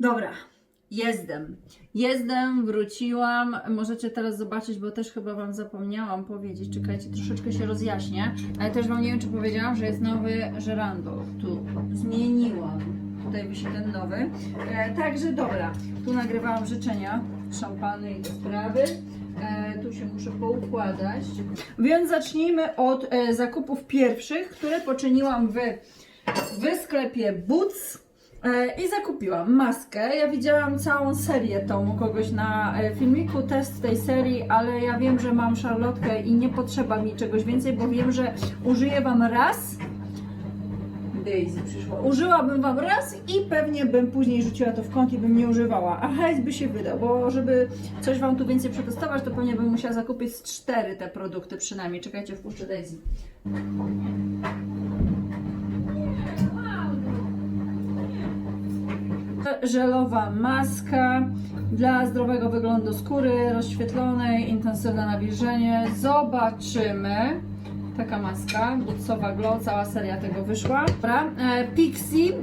Dobra, jestem. Jestem, wróciłam. Możecie teraz zobaczyć, bo też chyba Wam zapomniałam powiedzieć. Czekajcie, troszeczkę się rozjaśnię. Ale też Wam nie wiem, czy powiedziałam, że jest nowy żerandol. Tu zmieniłam. Tutaj wisi ten nowy. E, także dobra, tu nagrywałam życzenia, szampany i sprawy. E, tu się muszę poukładać. Więc zacznijmy od e, zakupów pierwszych, które poczyniłam w, w sklepie Boots. E, I zakupiłam maskę. Ja widziałam całą serię tą u kogoś na e, filmiku, test tej serii, ale ja wiem, że mam szarlotkę i nie potrzeba mi czegoś więcej, bo wiem, że użyję Wam raz. Daisy przyszła. Użyłabym Wam raz i pewnie bym później rzuciła to w kąt i bym nie używała. A hajs by się wydał, bo żeby coś Wam tu więcej przetestować, to pewnie bym musiała zakupić z cztery te produkty przynajmniej. Czekajcie, wpuszczę Daisy. Żelowa maska dla zdrowego wyglądu skóry, rozświetlonej, intensywne nawilżenie. Zobaczymy. Taka maska, Bootsowa Glow, cała seria tego wyszła. Dobra. E,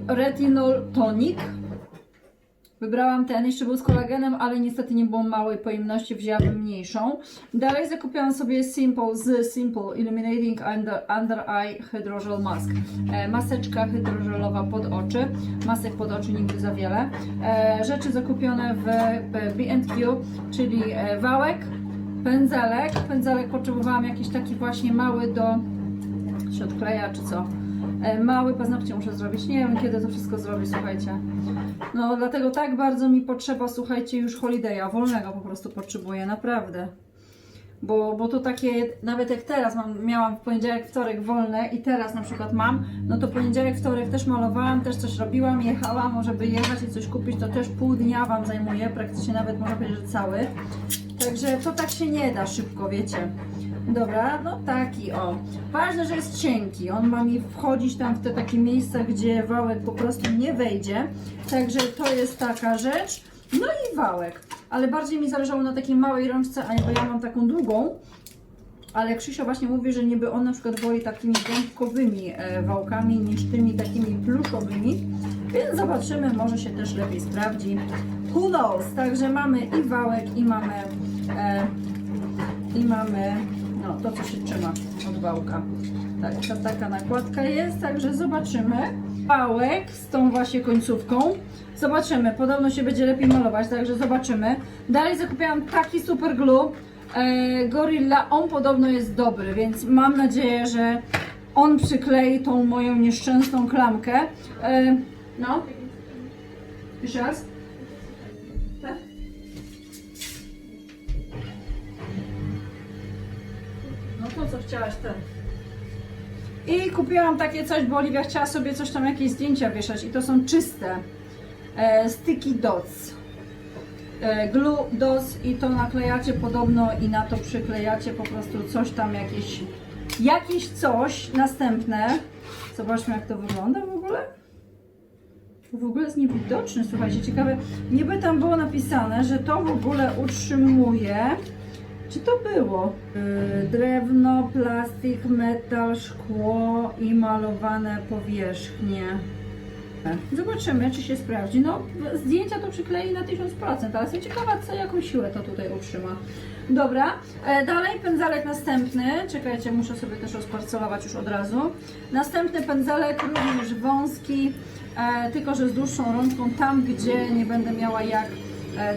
Retinol Tonic. Wybrałam ten, jeszcze był z kolagenem, ale niestety nie było małej pojemności, wzięłabym mniejszą. Dalej zakupiłam sobie Simple z Simple Illuminating Under, Under Eye Hydrogel Mask. E, maseczka hydrogelowa pod oczy. Masek pod oczy nigdy za wiele. E, rzeczy zakupione w B&Q, czyli e, wałek, pędzelek. Pędzelek potrzebowałam jakiś taki właśnie mały do się odkleja czy co. E, Mały paznokcie muszę zrobić. Nie wiem kiedy to wszystko zrobić, słuchajcie. No dlatego tak bardzo mi potrzeba, słuchajcie, już holiday'a, wolnego po prostu potrzebuję, naprawdę. Bo, bo to takie, nawet jak teraz mam, miałam w poniedziałek, wtorek wolne i teraz na przykład mam, no to poniedziałek, wtorek też malowałam, też coś robiłam, jechałam, żeby jechać i coś kupić, to też pół dnia Wam zajmuje, praktycznie nawet można powiedzieć, że cały. Także to tak się nie da szybko, wiecie. Dobra, no taki o. Ważne, że jest cienki. On ma mi wchodzić tam w te takie miejsca, gdzie wałek po prostu nie wejdzie. Także to jest taka rzecz. No i wałek. Ale bardziej mi zależało na takiej małej rączce, a bo ja mam taką długą. Ale Krzysio właśnie mówi, że niby on na przykład woli takimi gąbkowymi e, wałkami niż tymi takimi pluszowymi. Więc zobaczymy, może się też lepiej sprawdzi. Who knows? Także mamy i wałek, i mamy, e, i mamy no, to, co się trzyma od wałka. Tak, ta, taka nakładka jest, także zobaczymy. Wałek z tą właśnie końcówką. Zobaczymy, podobno się będzie lepiej malować, także zobaczymy. Dalej zakupiłam taki super glue e, Gorilla. On podobno jest dobry, więc mam nadzieję, że on przyklei tą moją nieszczęsną klamkę. E, no. Jeszcze raz. No co chciałaś ten. I kupiłam takie coś, bo Oliwia chciała sobie coś tam, jakieś zdjęcia wieszać i to są czyste e, sticky dots. E, glue dots i to naklejacie podobno i na to przyklejacie po prostu coś tam, jakieś, jakieś coś następne. Zobaczmy jak to wygląda w ogóle. W ogóle jest niewidoczne, słuchajcie, ciekawe. Niby tam było napisane, że to w ogóle utrzymuje czy to było? Yy, drewno, plastik, metal, szkło i malowane powierzchnie. Zobaczymy, czy się sprawdzi. No, zdjęcia to przyklei na 1000%, ale jestem ciekawa, co, jaką siłę to tutaj utrzyma. Dobra, e, dalej pędzelek następny. Czekajcie, muszę sobie też rozparcelować już od razu. Następny pędzelek, również wąski, e, tylko że z dłuższą rączką, tam gdzie nie będę miała jak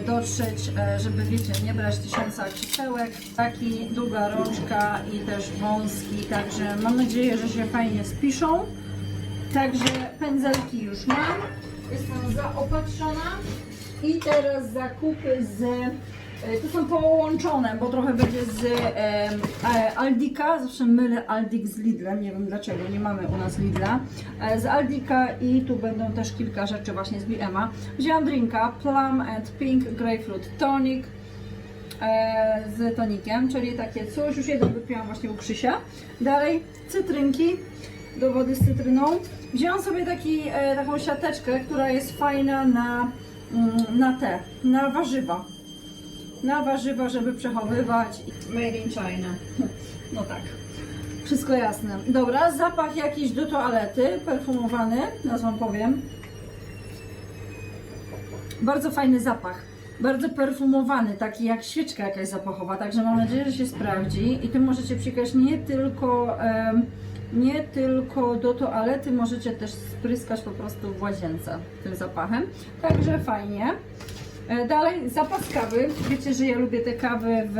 dotrzeć, e, żeby wiecie, nie brać tysiąca krzesełek. Taki długa rączka i też wąski, także mam nadzieję, że się fajnie spiszą. Także pędzelki już mam. Jestem zaopatrzona. I teraz zakupy z. e, To są połączone, bo trochę będzie z e, Aldika. Zawsze mylę Aldik z Lidlem. Nie wiem dlaczego, nie mamy u nas Lidla. E, z Aldika i tu będą też kilka rzeczy właśnie z BMA. Wzięłam drinka Plum and Pink Grapefruit Tonic e, z tonikiem, czyli takie coś. Już jeden wypiłam właśnie u Krzysia. Dalej cytrynki do wody z cytryną. Wzięłam sobie taki, e, taką siateczkę, która jest fajna na, mm, na te, na warzywa. Na warzywa, żeby przechowywać. Made in China. No tak. Wszystko jasne. Dobra, zapach jakiś do toalety, perfumowany, teraz powiem. Bardzo fajny zapach. Bardzo perfumowany, taki jak świeczka jakaś zapachowa, także mam nadzieję, że się sprawdzi. I tu możecie przykać nie tylko, nie tylko do toalety, możecie też spryskać po prostu w łazience tym zapachem. Także fajnie. E, Dalej zapas kawy. Wiecie, że ja lubię te kawy w,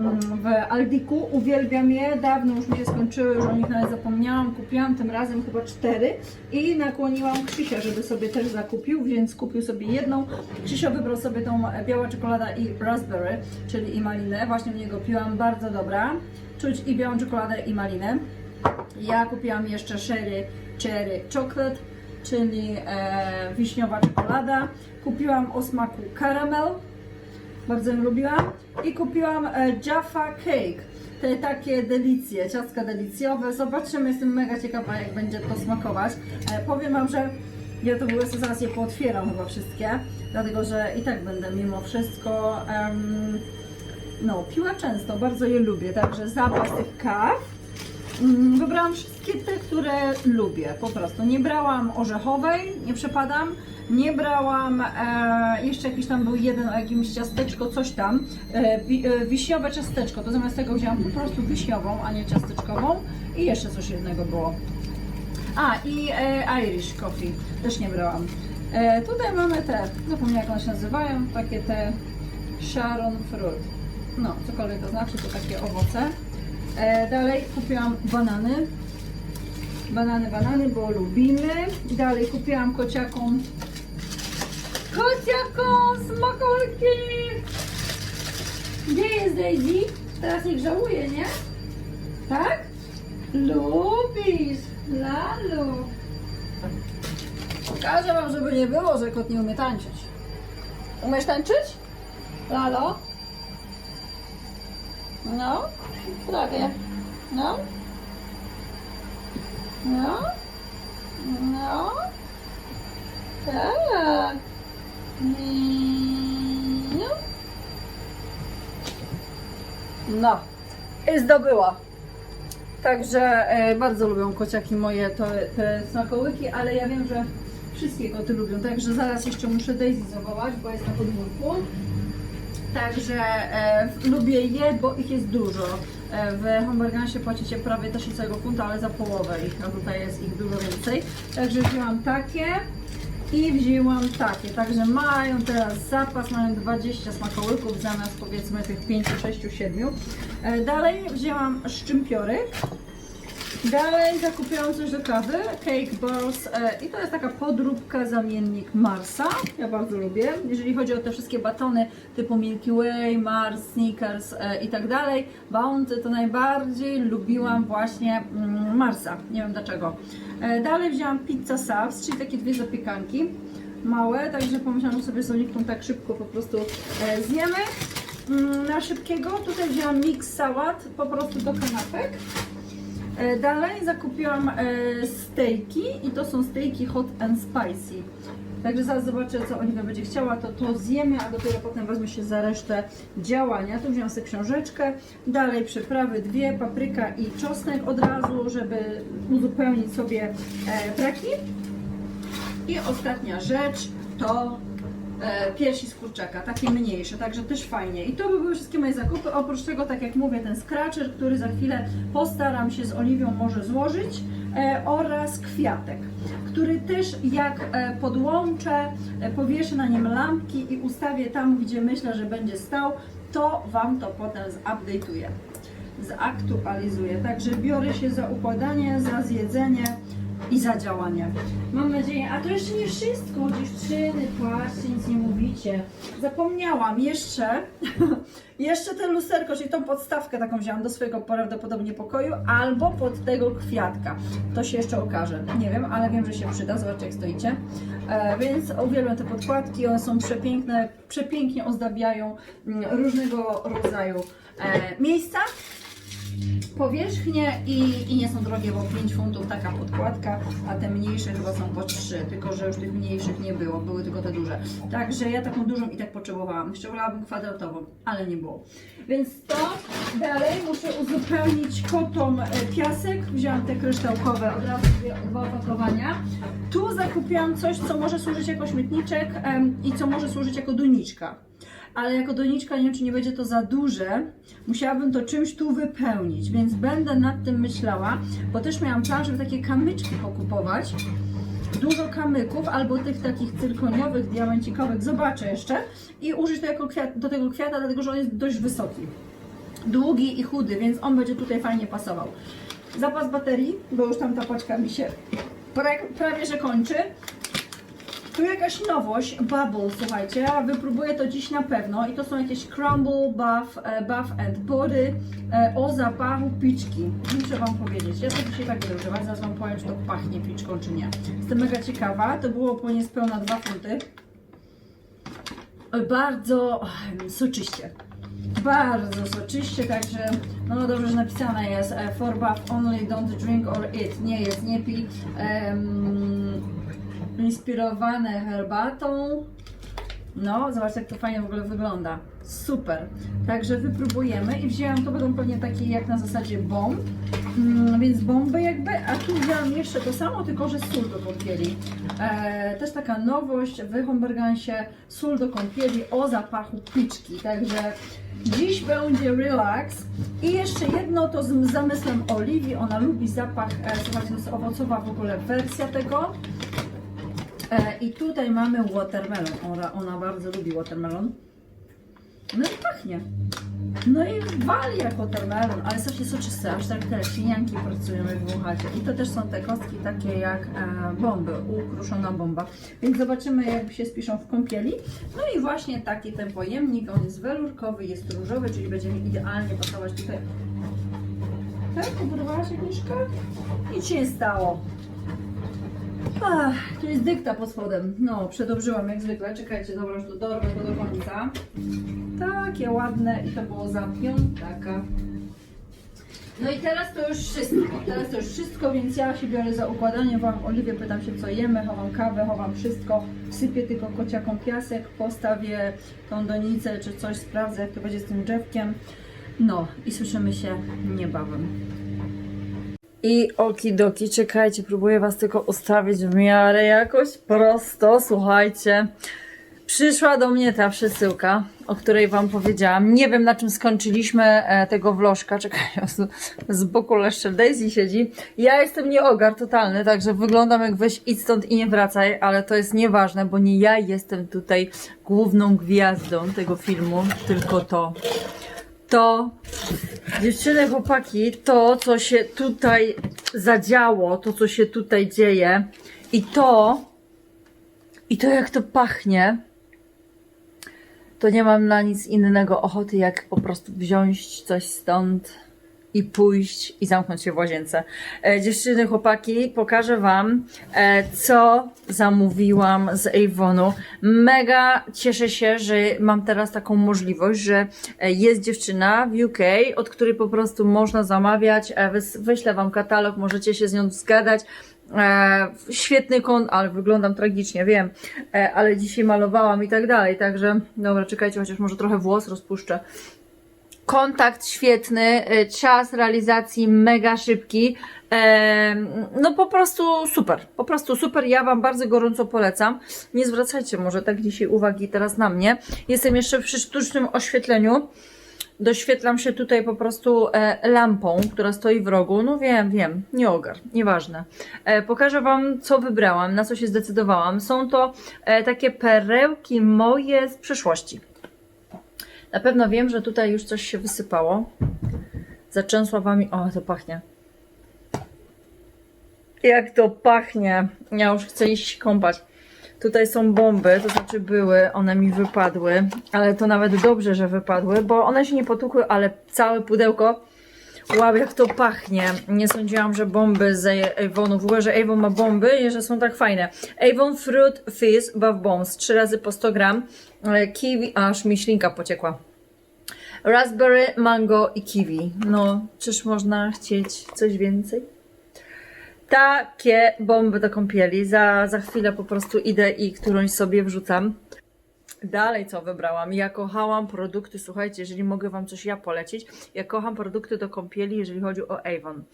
mm, w Aldiku. Uwielbiam je. Dawno już mi się skończyły, już o nich nawet zapomniałam. Kupiłam tym razem chyba cztery i nakłoniłam Krzysia, żeby sobie też zakupił, więc kupił sobie jedną. Krzysio wybrał sobie tą biała czekolada i raspberry, czyli i malinę. Właśnie w niego piłam, bardzo dobra. Czuć i białą czekoladę i malinę. Ja kupiłam jeszcze Sherry Cherry Chocolate, czyli e, wiśniowa czekolada. Kupiłam o smaku caramel, bardzo ją lubiłam. I kupiłam e, Jaffa Cake, te takie delicje, ciastka delicjowe. Zobaczymy, jestem mega ciekawa jak będzie to smakować. E, powiem Wam, że ja to w ogóle zaraz je pootwieram chyba wszystkie, dlatego że i tak będę mimo wszystko em, no, piła często, bardzo je lubię, także zapas tych kaw. Mm, Wybrałam wszystkie te, które lubię, po prostu. Nie brałam orzechowej, nie przepadam. Nie brałam, e, jeszcze jakiś tam był jeden o jakimś ciasteczko, coś tam. E, wi, e, wiśniowe ciasteczko, to zamiast tego wzięłam po prostu wiśniową, a nie ciasteczkową. I jeszcze coś jednego było. A, i e, Irish Coffee też nie brałam. E, tutaj mamy te, zapomniałam jak one się nazywają, takie te Sharon Fruit. No, cokolwiek to znaczy, to takie owoce. E, dalej kupiłam banany. Banany, banany, bo lubimy. Dalej kupiłam kociakom kociakom smakolki. Gdzie jest Daisy? Teraz niech żałuje, nie? Tak? Lubisz, Lalu. Pokażę wam, żeby nie było, że kot nie umie tańczyć. Umiesz tańczyć? Lalo? No, prawie. No. No. No. Tak. No. No. I zdobyła. Także e, bardzo lubią kociaki moje to, te smakołyki, ale ja wiem, że wszystkie koty lubią. Także zaraz jeszcze muszę Daisy zawołać, bo jest na podwórku. Także e, lubię je, bo ich jest dużo. E, w hamburgersie płacicie prawie też całego funta, ale za połowę ich, a tutaj jest ich dużo więcej. Także wzięłam takie i wzięłam takie. Także mają teraz zapas, mają 20 smakołyków zamiast powiedzmy tych 5, 6, 7. E, dalej wzięłam szczympiory. Dalej zakupiłam coś do kawy, Cake Balls e, i to jest taka podróbka, zamiennik Marsa. Ja bardzo lubię. Jeżeli chodzi o te wszystkie batony typu Milky Way, Mars, Snickers e, i tak dalej, Bounty, to najbardziej lubiłam właśnie mm, Marsa. Nie wiem dlaczego. E, dalej wzięłam Pizza Subs, czyli takie dwie zapiekanki małe, także pomyślałam, że sobie z Oliwką tak szybko po prostu e, zjemy. Mm, Na szybkiego tutaj wzięłam mix sałat po prostu do kanapek. E, Dalej zakupiłam e, stejki i to są stejki hot and spicy. Także zaraz zobaczę, co Oliwia będzie chciała, to to zjemy, a dopiero potem wezmę się za resztę działania. Tu wziąłem sobie książeczkę, dalej przyprawy dwie, papryka i czosnek od razu, żeby uzupełnić sobie e, braki. I ostatnia rzecz to e, piersi z kurczaka, takie mniejsze, także też fajnie. I to by były wszystkie moje zakupy. Oprócz tego, tak jak mówię, ten scratcher, który za chwilę postaram się z Oliwią może złożyć e, oraz kwiatek, który też jak e, podłączę, e, powieszę na nim lampki i ustawię tam, gdzie myślę, że będzie stał, to Wam to potem zupdate'uję, zaktualizuję. Także biorę się za układanie, za zjedzenie i za działanie. Mam nadzieję, a to jeszcze nie wszystko, dziewczyny, patrzcie, nic nie mówicie. Zapomniałam jeszcze, jeszcze ten lusterko, czyli tą podstawkę taką wzięłam do swojego prawdopodobnie pokoju, albo pod tego kwiatka. To się jeszcze okaże. Nie wiem, ale wiem, że się przyda. Zobaczcie, jak stoicie. E, więc uwielbiam te podkładki, one są przepiękne, przepięknie ozdabiają mm, różnego rodzaju e, miejsca. Powierzchnię i, i nie są drogie, bo 5 funtów taka podkładka, a te mniejsze chyba są po 3, tylko że już tych mniejszych nie było, były tylko te duże. Także ja taką dużą i tak potrzebowałam. Jeszcze wolałabym kwadratową, ale nie było. Więc to dalej muszę uzupełnić kotą e, piasek. Wziąłam te kryształkowe, od razu dwa opakowania. Tu zakupiłam coś, co może służyć jako śmietniczek i co może służyć jako doniczka. Ale jako doniczka nie wiem, czy nie będzie to za duże. Musiałabym to czymś tu wypełnić, więc będę nad tym myślała, bo też miałam plan, żeby takie kamyczki pokupować. Dużo kamyków albo tych takich cyrkoniowych, diamencikowych, zobaczę jeszcze i użyć to jako kwiat, do tego kwiata, dlatego że on jest dość wysoki. Długi i chudy, więc on będzie tutaj fajnie pasował. Zapas baterii, bo już tam ta paczka mi się pra- prawie że kończy. Tu jakaś nowość, Bubble, słuchajcie, wypróbuję to dziś na pewno i to są jakieś Crumble Buff, e, Buff and Body e, o zapachu piczki. Muszę Wam powiedzieć, ja to dzisiaj tak będę używać, zaraz Wam powiem, czy to pachnie piczką, czy nie. Jestem mega ciekawa, to było po niespełna 2 funty. E, Bardzo soczyście. Bardzo soczyście, także no dobrze, że napisane jest e, for bath only, don't drink or eat. Nie jest, nie pij. Em, inspirowane herbatą. No, zobaczcie jak to fajnie w ogóle wygląda. Super. Także wypróbujemy i wzięłam, to będą pewnie takie jak na zasadzie bomb. Mm, więc bomby jakby, a tu wzięłam jeszcze to samo, tylko że sól do kąpieli. E, też taka nowość w Hombergansie, sól do kąpieli o zapachu piczki. Także dziś będzie relax. I jeszcze jedno to z zamysłem Oliwii, ona lubi zapach, e, słuchajcie, to jest owocowa w ogóle wersja tego. E, I tutaj mamy watermelon. Ona, ona bardzo lubi watermelon. No i pachnie. No i wali jak watermelon, ale strasznie soczyste, aż tak te sinianki pracują jak wąchacie. I to też są te kostki takie jak e, bomby, ukruszona bomba. Więc zobaczymy jak się spiszą w kąpieli. No i właśnie taki ten pojemnik, on jest welurkowy, jest różowy, czyli będzie mi idealnie pasować tutaj. Tak, się Agnieszka? Nic się nie stało. Ach, tu jest dykta pod spodem. No, przedobrzyłam jak zwykle. Czekajcie, dobra, już to dorwę go do końca. Takie ładne i to było za piątaka. No i teraz to już wszystko. Teraz to już wszystko, więc ja się biorę za układanie. Wołam Oliwię, pytam się co jemy, chowam kawę, chowam wszystko. Wsypię tylko kociaką piasek, postawię tą donicę czy coś, sprawdzę jak to będzie z tym drzewkiem. No i słyszymy się niebawem. I okidoki, czekajcie, próbuję Was tylko ustawić w miarę jakoś prosto, słuchajcie. Przyszła do mnie ta przesyłka, o której Wam powiedziałam. Nie wiem na czym skończyliśmy e, tego vlożka. Czekaj, z, z boku jeszcze Daisy siedzi. Ja jestem nieogar totalny, także wyglądam jak weź idź stąd i nie wracaj, ale to jest nieważne, bo nie ja jestem tutaj główną gwiazdą tego filmu, tylko to. To Dziewczyny, chłopaki, to co się tutaj zadziało, to co się tutaj dzieje i to, i to jak to pachnie, to nie mam na nic innego ochoty, jak po prostu wziąć coś stąd i pójść i zamknąć się w łazience. E, dziewczyny, chłopaki, pokażę Wam, e, co zamówiłam z Avonu. Mega cieszę się, że mam teraz taką możliwość, że e, jest dziewczyna w UK, od której po prostu można zamawiać. E, wyślę Wam katalog, możecie się z nią zgadać. E, świetny kąt, ale wyglądam tragicznie, wiem, e, ale dzisiaj malowałam i tak dalej, także dobra, czekajcie, chociaż może trochę włos rozpuszczę. Kontakt świetny, y, czas realizacji mega szybki. No po prostu super, po prostu super. Ja Wam bardzo gorąco polecam. Nie zwracajcie może tak dzisiaj uwagi teraz na mnie. Jestem jeszcze przy sztucznym oświetleniu. Doświetlam się tutaj po prostu e, lampą, która stoi w rogu. No wiem, wiem, nie ogar, nieważne. E, pokażę Wam, co wybrałam, na co się zdecydowałam. Są to e, takie perełki moje z przeszłości. Na pewno wiem, że tutaj już coś się wysypało. Za Częsławami. O, to pachnie. Jak to pachnie. Ja już chcę iść kąpać. Tutaj są bomby, to znaczy były, one mi wypadły, ale to nawet dobrze, że wypadły, bo one się nie potłukły, ale całe pudełko, wow, jak to pachnie. Nie sądziłam, że bomby z Avonu, w ogóle, że Avon ma bomby i że są tak fajne. Avon Fruit Fizz Bath Bombs, 3 razy po 100 gram, e, kiwi, aż mi ślinka pociekła. Raspberry, mango i kiwi. No, czyż można chcieć coś więcej? Takie bomby do kąpieli. Za, za chwilę po prostu idę i którąś sobie wrzucam. Dalej co wybrałam? Ja kochałam produkty, słuchajcie, jeżeli mogę Wam coś ja polecić, ja kocham produkty do kąpieli, jeżeli chodzi o Avon.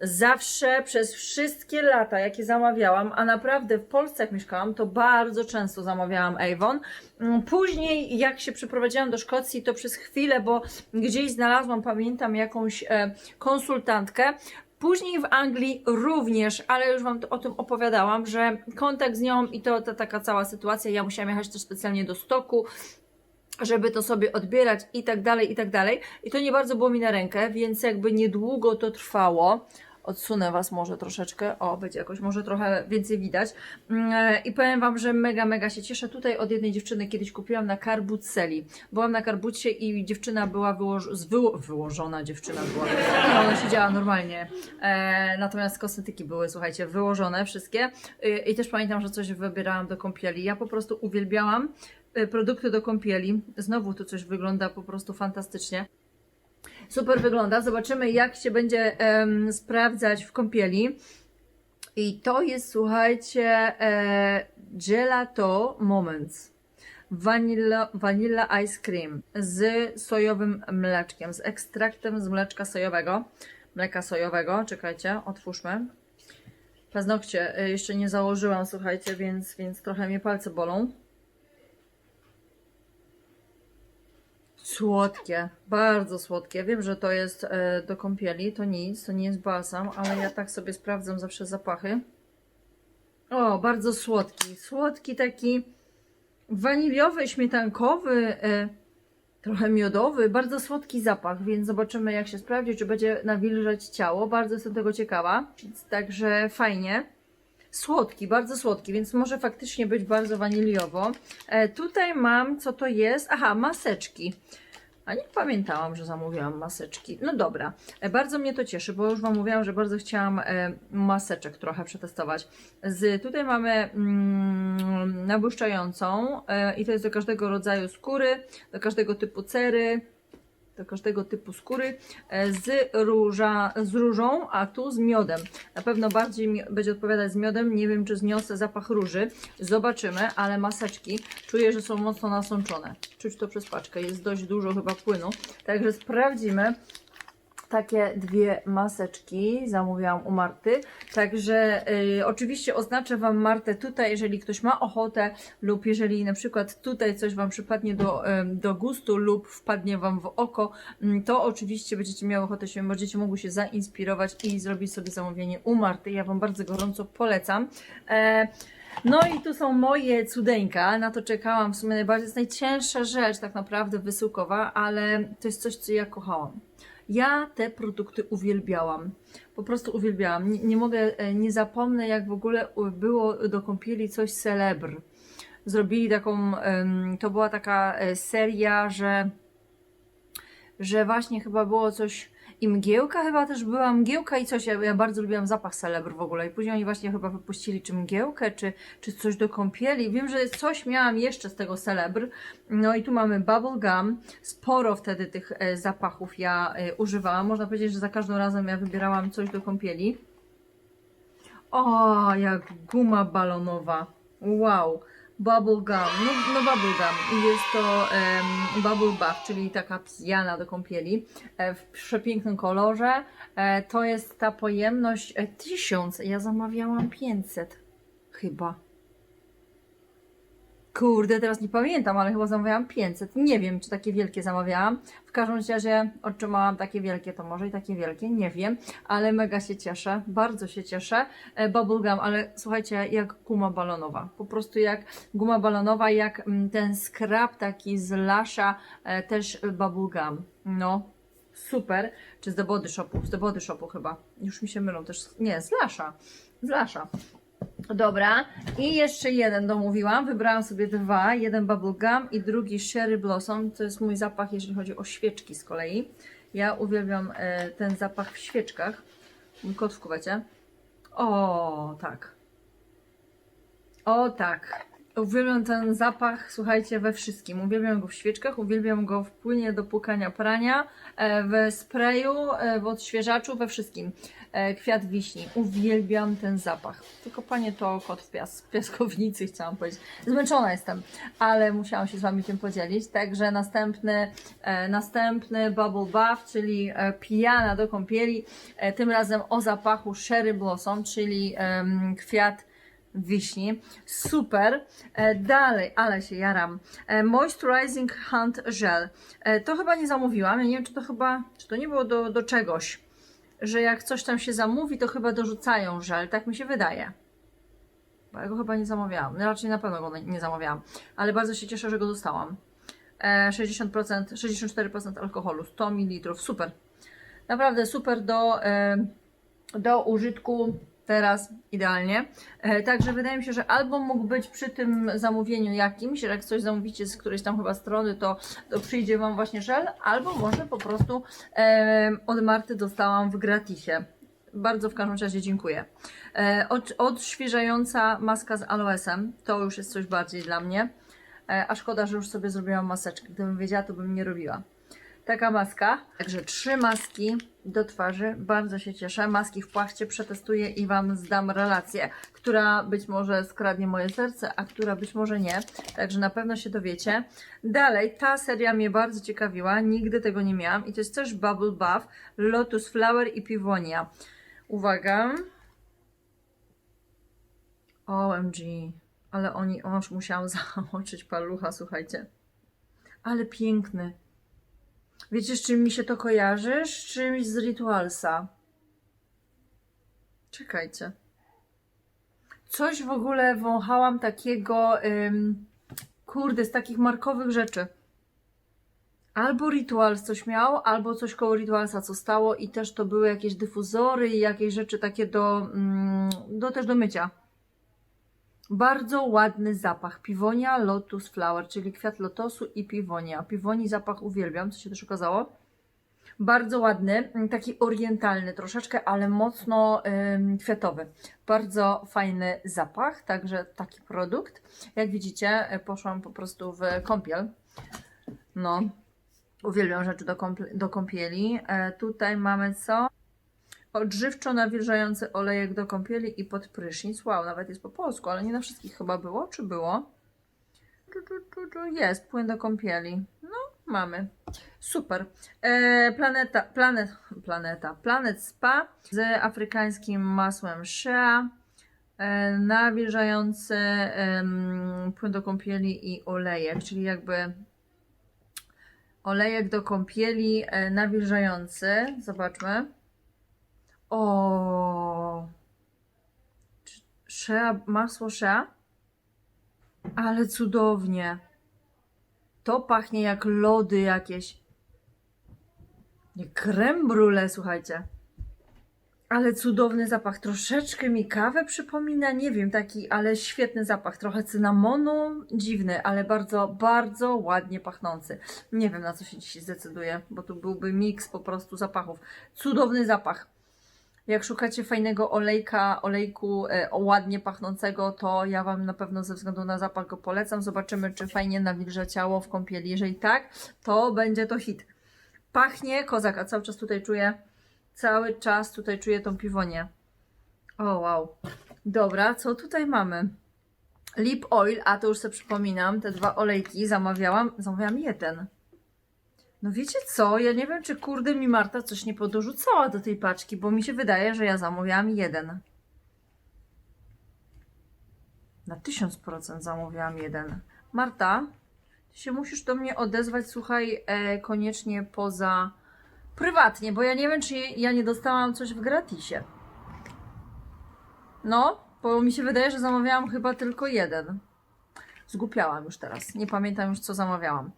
Zawsze przez wszystkie lata, jakie zamawiałam, a naprawdę w Polsce jak mieszkałam, to bardzo często zamawiałam Avon. Mm, Później jak się przeprowadziłam do Szkocji, to przez chwilę, bo gdzieś znalazłam, pamiętam, jakąś e, konsultantkę, Później w Anglii również, ale już Wam o tym opowiadałam, że kontakt z nią i to ta taka cała sytuacja, ja musiałam jechać też specjalnie do stoku, żeby to sobie odbierać i tak dalej, i tak dalej. I to nie bardzo było mi na rękę, więc jakby niedługo to trwało. Odsunę Was może troszeczkę, o, będzie jakoś może trochę więcej widać. Mm, e, I powiem Wam, że mega, mega się cieszę. Tutaj od jednej dziewczyny kiedyś kupiłam na Karbuceli. Byłam na Karbucie i dziewczyna była wyłoż- wyło- wyłożona, dziewczyna była. No, ona siedziała normalnie. E, natomiast kosmetyki były, słuchajcie, wyłożone wszystkie. E, I też pamiętam, że coś wybierałam do kąpieli. Ja po prostu uwielbiałam produkty do kąpieli. Znowu tu coś wygląda po prostu fantastycznie. Super wygląda. Zobaczymy, jak się będzie em, sprawdzać w kąpieli. I to jest, słuchajcie, e, Gelato Moments. Vanilla, vanilla Ice Cream z sojowym mleczkiem, z ekstraktem z mleczka sojowego. Mleka sojowego. Czekajcie, otwórzmy. Paznokcie e, jeszcze nie założyłam, słuchajcie, więc, więc trochę mnie palce bolą. Słodkie, bardzo słodkie. Wiem, że to jest e, do kąpieli, to nic, to nie jest balsam, ale ja tak sobie sprawdzam zawsze zapachy. O, bardzo słodki. Słodki taki waniliowy, śmietankowy, e, trochę miodowy, bardzo słodki zapach, więc zobaczymy jak się sprawdzi, czy będzie nawilżać ciało. Bardzo jestem tego ciekawa, także fajnie. Słodki, bardzo słodki, więc może faktycznie być bardzo waniliowo. E, tutaj mam, co to jest? Aha, maseczki. A nie pamiętałam, że zamówiłam maseczki. No dobra, e, bardzo mnie to cieszy, bo już Wam mówiłam, że bardzo chciałam e, maseczek trochę przetestować. Z, tutaj mamy mm, nabłyszczającą e, i to jest do każdego rodzaju skóry, do każdego typu cery, do każdego typu skóry e, z, róża, z różą, a tu z miodem. Na pewno bardziej mi będzie odpowiadać z miodem. Nie wiem, czy zniosę zapach róży. Zobaczymy, ale maseczki czuję, że są mocno nasączone. Czuć to przez paczkę. Jest dość dużo chyba płynu. Także sprawdzimy. Takie dwie maseczki zamówiłam u Marty. Także y, oczywiście oznaczę Wam Martę tutaj, jeżeli ktoś ma ochotę lub jeżeli na przykład tutaj coś Wam przypadnie do, em, do gustu lub wpadnie Wam w oko, mm, to oczywiście będziecie miały ochotę się, będziecie mogły się zainspirować i zrobić sobie zamówienie u Marty. Ja Wam bardzo gorąco polecam. E, no i tu są moje cudeńka, na to czekałam w sumie najbardziej. Jest najcięższa rzecz tak naprawdę wysyłkowa, ale to jest coś, co ja kochałam. Ja te produkty uwielbiałam. Po prostu uwielbiałam. Nie, nie mogę, e, nie zapomnę jak w ogóle było do kąpieli coś celebr. Zrobili taką, to była taka e, seria, że że właśnie chyba było coś i mgiełka chyba też była, mgiełka i coś, ja, ja bardzo lubiłam zapach celebr w ogóle. I później oni właśnie chyba wypuścili czy mgiełkę, czy, czy coś do kąpieli, wiem, że coś miałam jeszcze z tego celebr, no i tu mamy bubble gum, sporo wtedy tych e, zapachów ja e, używałam, można powiedzieć, że za każdym razem ja wybierałam coś do kąpieli. O, jak guma balonowa, wow, Bubble gum, no, no bubble gum i jest to em, bubble bath, czyli taka pijana do kąpieli e, w przepięknym kolorze. E, to jest ta pojemność e, 1000, ja zamawiałam 500 chyba. Kurde, teraz nie pamiętam, ale chyba zamawiałam 500. Nie wiem, czy takie wielkie zamawiałam. W każdym razie otrzymałam takie wielkie, to może i takie wielkie, nie wiem, ale mega się cieszę, bardzo się cieszę. E, Bubblegum, ale słuchajcie, jak guma balonowa. Po prostu jak guma balonowa, jak mm, ten skrab taki z Lasha, e, też bubblegum. No, super. Czy z The Body Shopu? Z The Body Shopu chyba. Już mi się mylą też. Nie, z Lasha. Z Lasha. Dobra, i jeszcze jeden domówiłam. Wybrałam sobie dwa. Jeden bubblegum i drugi Sherry Blossom. To jest mój zapach, jeżeli chodzi o świeczki z kolei. Ja uwielbiam e, ten zapach w świeczkach. Mój kot w kuwecie. O, tak. O, tak. Uwielbiam ten zapach, słuchajcie, we wszystkim. Uwielbiam go w świeczkach, uwielbiam go w płynie do płukania prania, e, w sprayu, e, w odświeżaczu, we wszystkim. E, Kwiat wiśni. Uwielbiam ten zapach. Tylko panie to kot w pias piaskownicy, chciałam powiedzieć. Zmęczona jestem, ale musiałam się z wami tym podzielić. Także następny, następny bubble bath, czyli pijana do kąpieli. Tym razem o zapachu sherry blossom, czyli kwiat wiśni. Super. E, dalej, ale się jaram. E, Moisturizing Hand Gel. E, to chyba nie zamówiłam. Ja nie wiem, czy to chyba, czy to nie było do, do czegoś, że jak coś tam się zamówi, to chyba dorzucają żel. Tak mi się wydaje. Bo ja go chyba nie zamawiałam. No, raczej na pewno go nie zamawiałam. Ale bardzo się cieszę, że go dostałam. E, 60%, 64% alkoholu, 100 ml. Super. Naprawdę super do, do użytku teraz idealnie. E, Także wydaje mi się, że albo mógł być przy tym zamówieniu jakimś, jak coś zamówicie z którejś tam chyba strony, to, to przyjdzie Wam właśnie żel, albo może po prostu e, od Marty dostałam w gratisie. Bardzo w każdym razie dziękuję. E, od, odświeżająca maska z aloesem, to już jest coś bardziej dla mnie. E, a szkoda, że już sobie zrobiłam maseczkę. Gdybym wiedziała, to bym nie robiła taka maska. Także trzy maski do twarzy. Bardzo się cieszę. Maski w płachcie przetestuję i Wam zdam relację, która być może skradnie moje serce, a która być może nie. Także na pewno się dowiecie. Dalej, ta seria mnie bardzo ciekawiła. Nigdy tego nie miałam. I to jest też Bubble Bath, Lotus Flower i Pivonia. Uwaga. OMG. Ale oni, oż musiałam zamoczyć palucha, słuchajcie. Ale piękny. Wiecie, z czym mi się to kojarzy? Z czymś z Ritualsa. Czekajcie. Coś w ogóle wąchałam takiego, ym, kurde, z takich markowych rzeczy. Albo Rituals coś miał, albo coś koło Ritualsa co stało i też to były jakieś dyfuzory i jakieś rzeczy takie do, mm, do też do mycia. Bardzo ładny zapach. Piwonia Lotus Flower, czyli kwiat lotosu i piwonia. Piwoni zapach uwielbiam, co się też okazało. Bardzo ładny, mm, taki orientalny troszeczkę, ale mocno kwiatowy. Bardzo fajny zapach, także taki produkt. Jak widzicie, y, poszłam po prostu w kąpiel. No, uwielbiam rzeczy do, kąpl- do kąpieli. E, tutaj mamy co? Odżywczo nawilżający olejek do kąpieli i pod prysznic. Wow, nawet jest po polsku, ale nie na wszystkich chyba było. Czy było? Jest, płyn do kąpieli. No, mamy. Super. E, planeta, planet, planeta, Planet Spa z afrykańskim masłem shea. E, nawilżający płyn do kąpieli i olejek, czyli jakby olejek do kąpieli e, nawilżający. Zobaczmy. O, Shea, masło Shea? Ale cudownie. To pachnie jak lody jakieś. Nie creme brulee, słuchajcie. Ale cudowny zapach. Troszeczkę mi kawę przypomina, nie wiem, taki, ale świetny zapach. Trochę cynamonu, dziwny, ale bardzo, bardzo ładnie pachnący. Nie wiem, na co się dzisiaj zdecyduję, bo tu byłby miks po prostu zapachów. Cudowny zapach. Jak szukacie fajnego olejka, olejku e, ładnie pachnącego, to ja Wam na pewno ze względu na zapach go polecam. Zobaczymy, czy fajnie nawilże ciało w kąpieli. Jeżeli tak, to będzie to hit. Pachnie kozak, a cały czas tutaj czuję, cały czas tutaj czuję tą piwonię. O wow. Dobra, co tutaj mamy? Lip oil, a to już sobie przypominam, te dwa olejki zamawiałam, zamawiałam jeden. No wiecie co, ja nie wiem, czy kurde mi Marta coś nie podorzucała do tej paczki, bo mi się wydaje, że ja zamówiłam jeden. Na 1000% zamówiłam jeden. Marta, ty się musisz do mnie odezwać, słuchaj, e, koniecznie poza prywatnie, bo ja nie wiem, czy ja nie dostałam coś w gratisie. No, bo mi się wydaje, że zamawiałam chyba tylko jeden. Zgupiałam już teraz. Nie pamiętam już, co zamawiałam.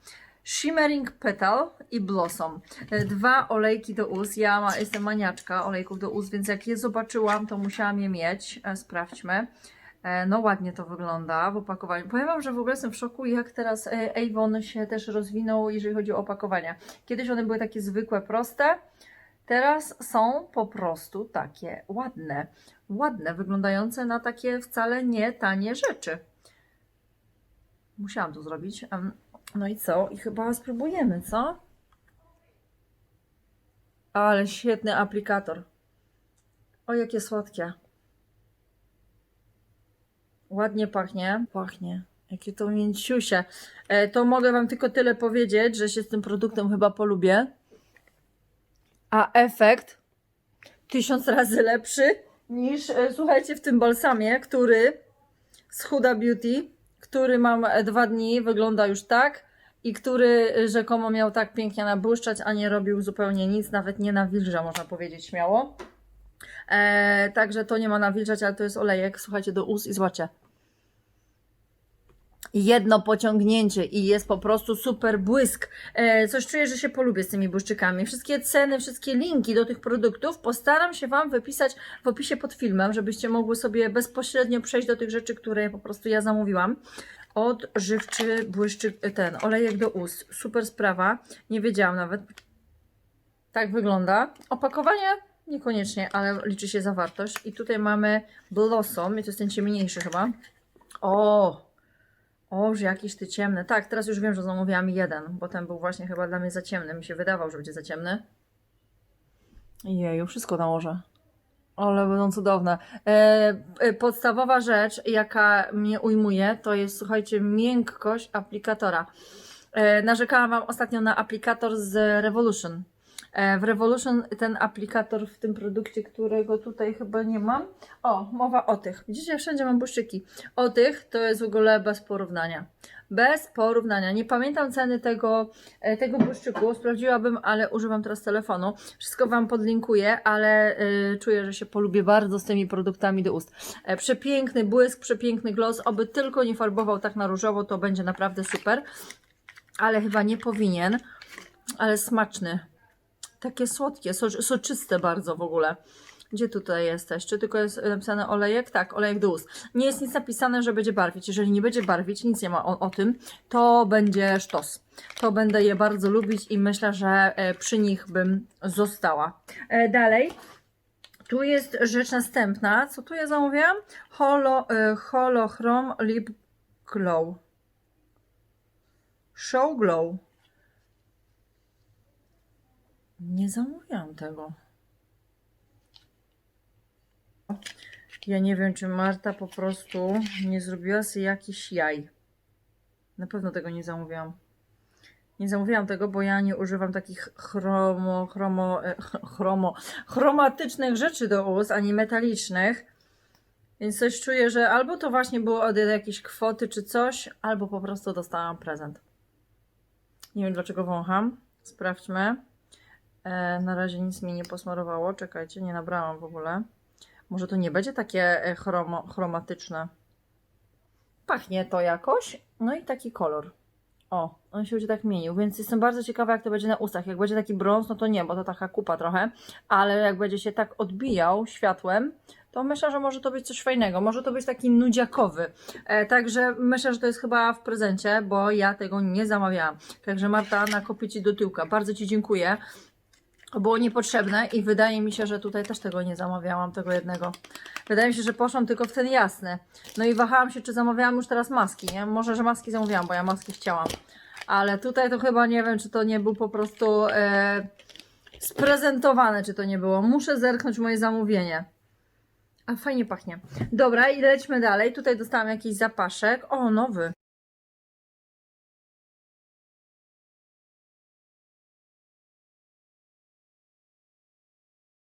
Shimmering Petal i Blossom. E, Dwa olejki do ust. Ja ma, jestem maniaczka olejków do ust, więc jak je zobaczyłam, to musiałam je mieć. E, Sprawdźmy. E, No ładnie to wygląda w opakowaniu. Powiem Wam, że w ogóle jestem w szoku, jak teraz Avon się też rozwinął, jeżeli chodzi o opakowania. Kiedyś one były takie zwykłe, proste. Teraz są po prostu takie ładne. Ładne, wyglądające na takie wcale nie tanie rzeczy. Musiałam to zrobić. No i co? I chyba spróbujemy, co? Ale świetny aplikator. O, jakie słodkie. Ładnie pachnie. Pachnie. Jakie to mięciusie. E, to mogę Wam tylko tyle powiedzieć, że się z tym produktem chyba polubię. A efekt tysiąc razy lepszy niż, e, słuchajcie, w tym balsamie, który z Huda Beauty, który mam e, dwa dni, wygląda już tak i który e, rzekomo miał tak pięknie nabłyszczać, a nie robił zupełnie nic, nawet nie nawilża, można powiedzieć śmiało. E, także to nie ma nawilżać, ale to jest olejek, słuchajcie, do ust i zobaczcie. Jedno pociągnięcie i jest po prostu super błysk. E, coś czuję, że się polubię z tymi błyszczykami. Wszystkie ceny, wszystkie linki do tych produktów postaram się Wam wypisać w opisie pod filmem, żebyście mogły sobie bezpośrednio przejść do tych rzeczy, które po prostu ja zamówiłam. Odżywczy błyszczyk, ten olejek do ust. Super sprawa. Nie wiedziałam nawet. Tak wygląda. Opakowanie niekoniecznie, ale liczy się zawartość. I tutaj mamy Blossom, i to jest ten ciemniejszy chyba. O! O, że jakiś ty ciemny. Tak, teraz już wiem, że zamówiłam jeden, bo ten był właśnie chyba dla mnie za ciemny. Mi się wydawał, że będzie za ciemny. Jeju, wszystko nałożę. Ale będą cudowne. E, e, podstawowa rzecz, jaka mnie ujmuje, to jest, słuchajcie, miękkość aplikatora. E, narzekałam Wam ostatnio na aplikator z Revolution. E, w Revolution ten aplikator w tym produkcie, którego tutaj chyba nie mam. O, mowa o tych. Widzicie, wszędzie mam błyszczyki. O tych to jest w ogóle bez porównania. Bez porównania. Nie pamiętam ceny tego, e, tego błyszczyku. Sprawdziłabym, ale używam teraz telefonu. Wszystko Wam podlinkuję, ale y, czuję, że się polubię bardzo z tymi produktami do ust. Przepiękny błysk, przepiękny gloss. Oby tylko nie farbował tak na różowo, to będzie naprawdę super. Ale chyba nie powinien. Ale smaczny. Takie słodkie, so, soczyste bardzo w ogóle. Gdzie tutaj jesteś? Czy tylko jest napisane olejek? Tak, olejek do ust. Nie jest nic napisane, że będzie barwić. Jeżeli nie będzie barwić, nic nie ma o, o tym, to będzie sztos. To będę je bardzo lubić i myślę, że e, przy nich bym została. E, dalej. Tu jest rzecz następna. Co tu ja zamówiłam? Holo, e, Holochrom Lip Glow. Show Glow. Nie zamówiłam tego. Ja nie wiem, czy Marta po prostu nie zrobiła sobie jakiś jaj. Na pewno tego nie zamówiłam. Nie zamówiłam tego, bo ja nie używam takich chromo, chromo, e, chromo, chromatycznych rzeczy do ust, ani metalicznych. Więc coś czuję, że albo to właśnie było od jakiejś kwoty czy coś, albo po prostu dostałam prezent. Nie wiem dlaczego wącham. Sprawdźmy. E, na razie nic mi nie posmarowało. Czekajcie, nie nabrałam w ogóle. Może to nie będzie takie e, chromo, chromatyczne. Pachnie to jakoś. No i taki kolor. O, on się będzie tak mienił, więc jestem bardzo ciekawa, jak to będzie na ustach. Jak będzie taki brąz, no to nie, bo to taka kupa trochę, ale jak będzie się tak odbijał światłem, to myślę, że może to być coś fajnego. Może to być taki nudziakowy. E, także myślę, że to jest chyba w prezencie, bo ja tego nie zamawiałam. Także Marta, nakopię Ci do tyłka. Bardzo Ci dziękuję. Było niepotrzebne i wydaje mi się, że tutaj też tego nie zamawiałam, tego jednego. Wydaje mi się, że poszłam tylko w ten jasny. No i wahałam się, czy zamawiałam już teraz maski, nie? Może, że maski zamówiłam, bo ja maski chciałam. Ale tutaj to chyba nie wiem, czy to nie był po prostu e, sprezentowane, czy to nie było. Muszę zerknąć moje zamówienie. A fajnie pachnie. Dobra, i lećmy dalej. Tutaj dostałam jakiś zapaszek. O, nowy.